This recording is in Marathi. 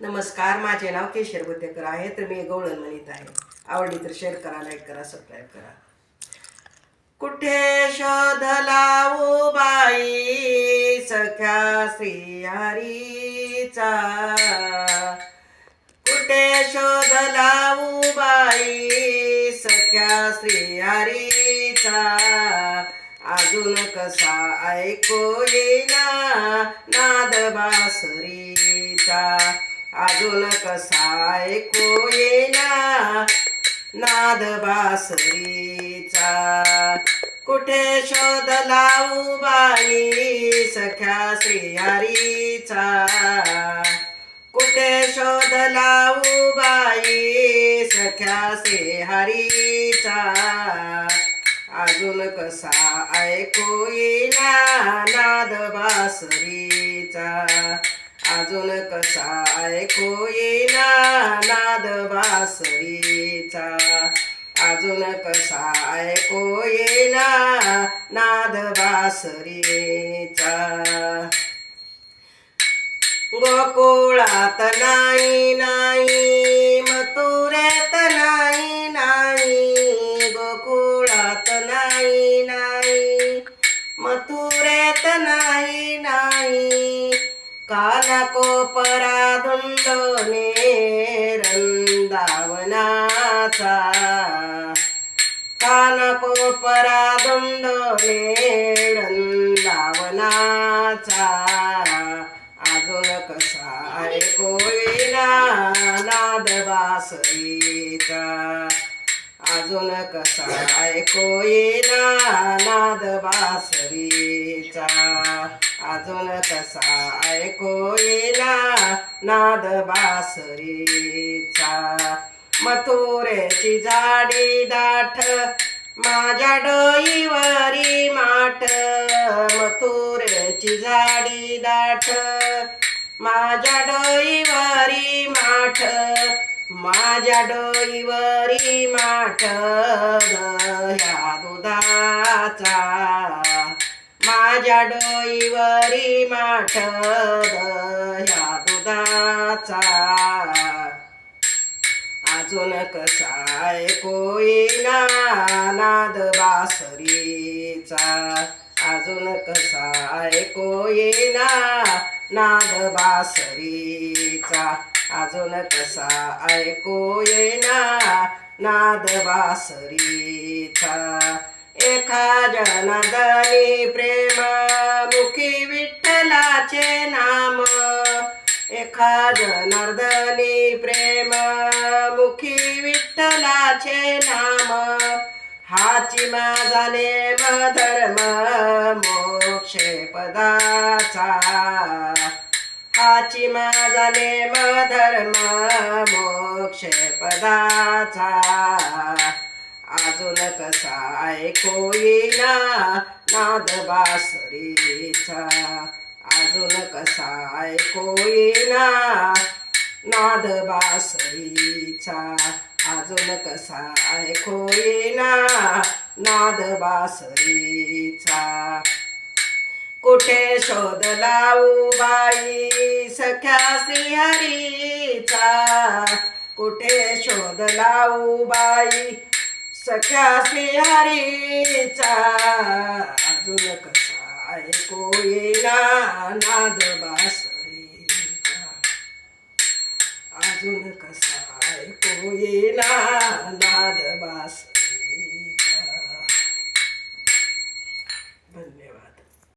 नमस्कार माझे नाव केशर बुद्धेकर आहे तर मी गवळण म्हणत आहे. आवडली तर शेअर करा लाईक करा सबस्क्राईब करा. कुठे शोध लावू बाई सख्या श्रीहारीचा कुठे शोध लावू बाई सख्या श्रीहारीचा अजून कसा ऐकू येईना नाद बासरीचा? अजून कसा ऐकू येईना नाद बासरीचा कुठे शोध लावू बाई सख्या श्रीहरीचा? कुठे शोध लावू बाई सख्या श्रीहरीचा? अजून कसा ऐकू येईना नाद बासरीचा अजून कसा ऐकू येईना नाद बासरीचा? अजून कसा ऐकू येईना नाद बासरीचा? गोकुळात नाही नाही मथुऱ्यात कानकोपरा धुंडोने रंदावनाचा कानकोपरा धुंडोने रंदावनाचा अजून कसा ऐकू येईना नाद बासरीचा अजून कसा ऐकू येईना नाद बासरीचा अजून कसा ऐकू येईना नाद बासरीचा. मथुरेची झाडी दाट माझ्या डोईवरी माठ. मथुरेची झाडी दाट माझ्या डोईवरी माठ. माझ्या डोईवरी माठ माझ्या डोईवरी माठ दह्या दुधाचा. अजून कसा कोयना नाद बासरीचा. अजून कसा ऐकू नाद बासरीचा. अजून कसा ऐकू येईना नाद बासरीचा. एका जनार्दनी प्रेम एका जनार्दनी प्रेम मुखी विठ्ठलाचे नाम. हाची माझा नेम धर्म मोक्षे पदाचा. हाची माझा नेम धर्म मोक्षे पदाचा. अजून कसा ऐकू येईना नाद बासरीचा. अजून कसा ऐकू येईना नाद बासरीचा. अजून कसा ऐकू येईना नाद बासरीचा. कुठे शोध लावू बाई सख्या श्रीहरीचा कुठे शोध लावू बाई सख्या श्रीहरीचा अजून कसा ऐको येना नाद बासरीचा. अजून कसा ऐको येना नाद बासरी